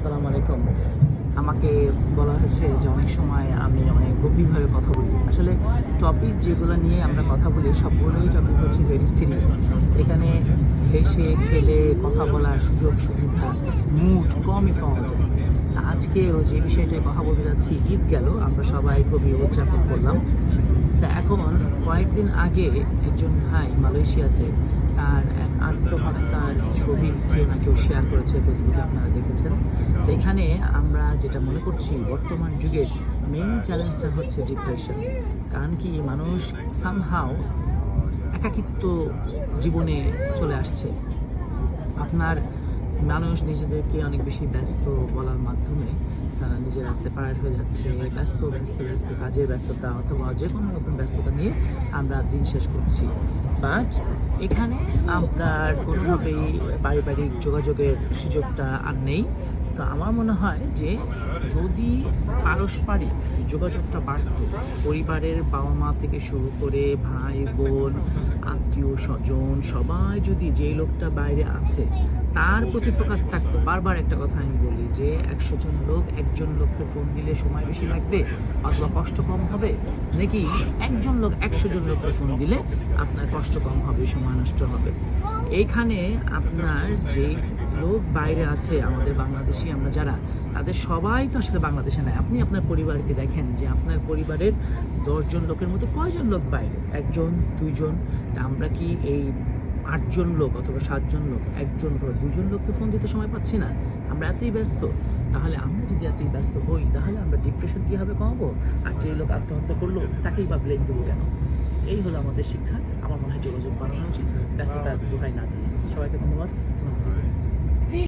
আসসালামু আলাইকুম। আমাকে বলা হয়েছে যে অনেক সময় আমি অনেক গভীরভাবে কথা বলি। আসলে টপিক যেগুলো নিয়ে আমরা কথা বলি, সবগুলোই টপিক হচ্ছে ভেরি সিরিয়াস এখানে হেসে, খেলে, কথা বলার সুযোগ, সুবিধা মুড কমই পাওয়া যায়। আজকেও যে বিষয়টায় কথা বলতে যাচ্ছি, ঈদ গেল, আমরা সবাই খুবই উদযাপন করলাম। তা এখন কয়েকদিন আগে একজন ভাই মালয়েশিয়াতে তার এক কেউ শেয়ার করেছে ফেসবুকে আপনারা দেখেছেন। তো এখানে আমরা যেটা মনে করছি, বর্তমান যুগের মেইন চ্যালেঞ্জটা হচ্ছে ডিপ্রেশন কারণ কি, মানুষ সামহাও একাকিত্ব জীবনে চলে আসছে। আপনার মানুষ নিজেদেরকে অনেক বেশি ব্যস্ত বলার মাধ্যমে তারা নিজেরা সেপারেট হয়ে যাচ্ছে। ব্যস্ত ব্যস্ত ব্যস্ত কাজের ব্যস্ততা অথবা যে কোনো রকম ব্যস্ততা নিয়ে আমরা দিন শেষ করছি। বাট এখানে আপনার কোনোভাবেই পারিবারিক যোগাযোগের সুযোগটা আর নেই। তো আমার মনে হয় যে যদি পারস্পরিক যোগাযোগটা বাড়ত, পরিবারের বাবা মা থেকে শুরু করে ভাই, বোন আত্মীয় স্বজন সবাই যদি যেই লোকটা বাইরে আছে তার প্রতি ফোকাস থাকতো। বারবার একটা কথা আমি বলি যে, একশো জন লোক, একজন লোককে ফোন দিলে সময় বেশি লাগবে অথবা কষ্ট কম হবে? নাকি একজন লোক একশো জন লোককে ফোন দিলে আপনার কষ্ট কম হবে, সময় নষ্ট হবে? এইখানে আপনার যে লোক বাইরে আছে, আমাদের বাংলাদেশি আমরা যারা, তাদের সবাই তো আসলে বাংলাদেশে নাই। আপনি আপনার পরিবারকে দেখেন যে, আপনার পরিবারের দশজন লোকের মধ্যে কয়জন লোক বাইরে? একজন, দুইজন? তা আমরা কি এই আটজন লোক অথবা সাতজন লোক, একজন অথবা দুজন লোককে ফোন দিতে সময় পাচ্ছি না। আমরা এতই ব্যস্ত। তাহলে আমরা যদি এতই ব্যস্ত হই, তাহলে আমরা ডিপ্রেশন কীভাবে কমাবো? আর যে লোক আত্মহত্যা করল, তাকেই বা ব্লেম দেবো কেন? এই হলো আমাদের শিক্ষা। আমার মনে হয় যোগাযোগ বাড়ানো উচিত। ব্যস্ততা দোহাই না দিয়ে। সবাইকে ধন্যবাদ।